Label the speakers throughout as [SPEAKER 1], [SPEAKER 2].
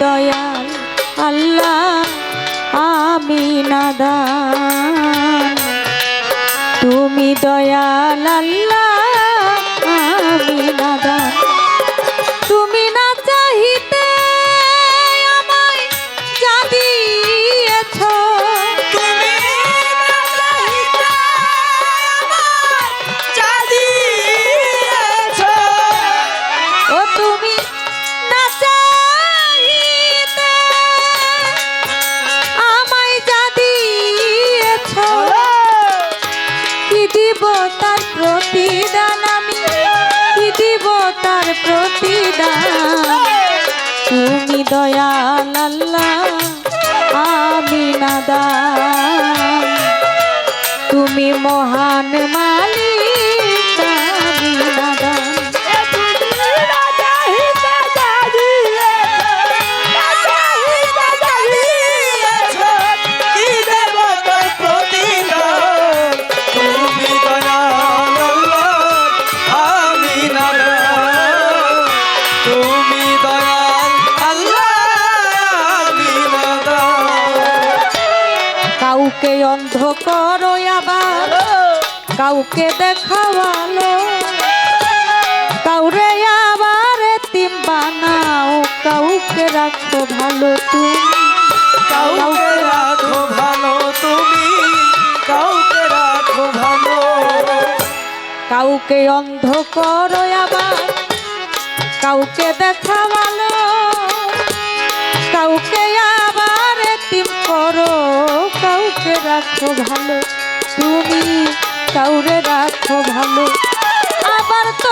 [SPEAKER 1] দয়াল আল্লাহ আমি নাদান তুমি দয়াল আল্লাহ আমি নাদান তুমি না চাহিতে
[SPEAKER 2] তুমি
[SPEAKER 1] দয়াল আল্লাহ আমি নাদা তুমি মহান মালিক। কাউকে অন্ধ করো আবার। কাউকে দেখাওয়ালো। কাউরে আবার তিম বানাও। কাউকে রাখো ভালো তুমি।
[SPEAKER 2] কাউকে রাখো ভালো তুমি। কাউকে রাখো ভালো।
[SPEAKER 1] কাউকে অন্ধ করো আবার। কাউকে দেখাওয়ালো। কাউকে রাখো ভালো তুমি কাউরে রাখো ভালো। আবার তোমার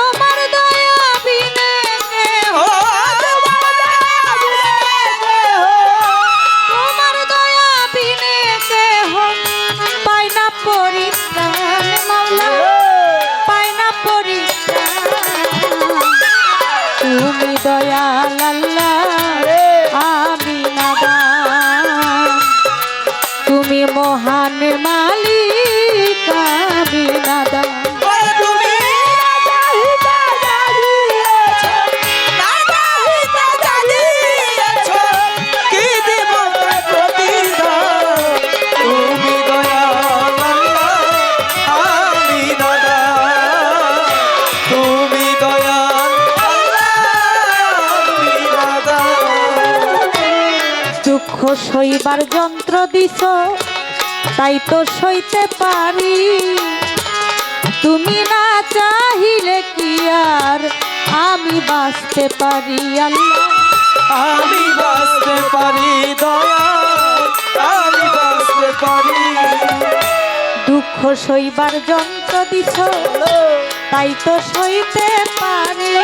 [SPEAKER 1] সইবার যন্ত্র দিছ তাই তো সইতে পারি। তুমি না চাহিলে কি আর আমি বাঁচতে পারি আল্লাহ।
[SPEAKER 2] আমি বাঁচতে পারি দয়া। আমি বাঁচতে পারি।
[SPEAKER 1] দুঃখ সইবার যন্ত্র দিছ তাই তো সইতে পারি।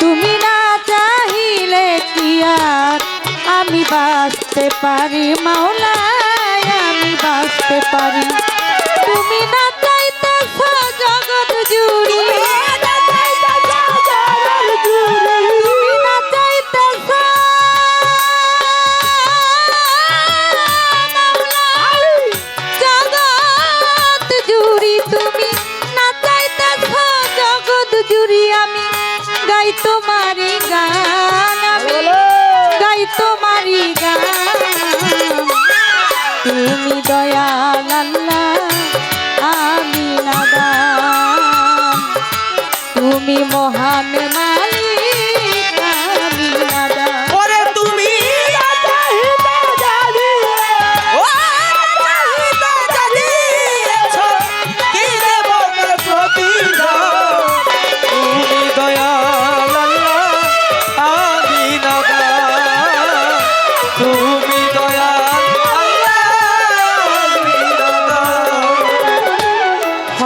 [SPEAKER 1] তুমি না চাহিলে কি আর আমি বাঁচতে পারি মাওলায় আমি বাঁচতে পারি। তুমি না চাইতেছ জগৎ জুড়ি। তুমি না তোমারি গান। তুমি দয়াল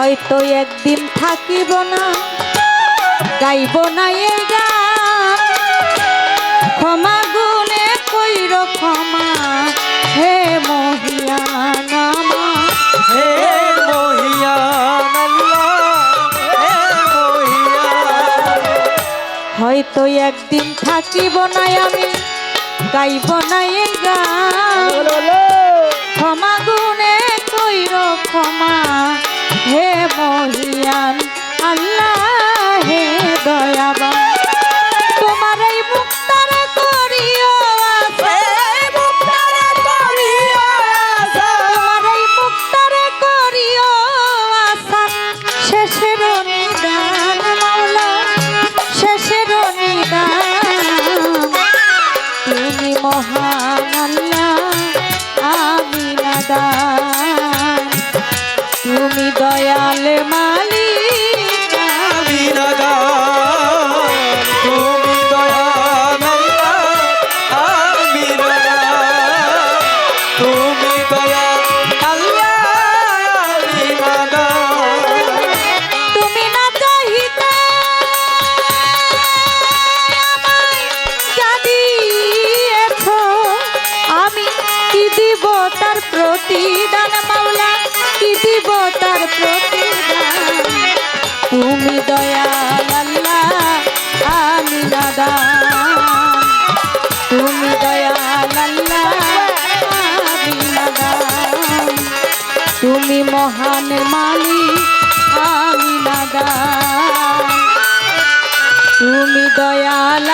[SPEAKER 1] হয়তো একদিন থাকিব না গাইব না এই গান ক্ষমা গুণে কইর ক্ষমা হে মহিয়ান আমার।
[SPEAKER 2] হে মহিয়ান হে মহিয়ান।
[SPEAKER 1] হয়তো একদিন থাকিব না আমি গাইব না এই গান আমি প্রতিদান মাওলা, কি দিব তার প্রতিদান? তুমি দয়াল আল্লাহ, আমি নাদান তুমি দয়াল আল্লাহ, আমি নাদান তুমি মহান মালিক, আমি নাদান তুমি দয়াল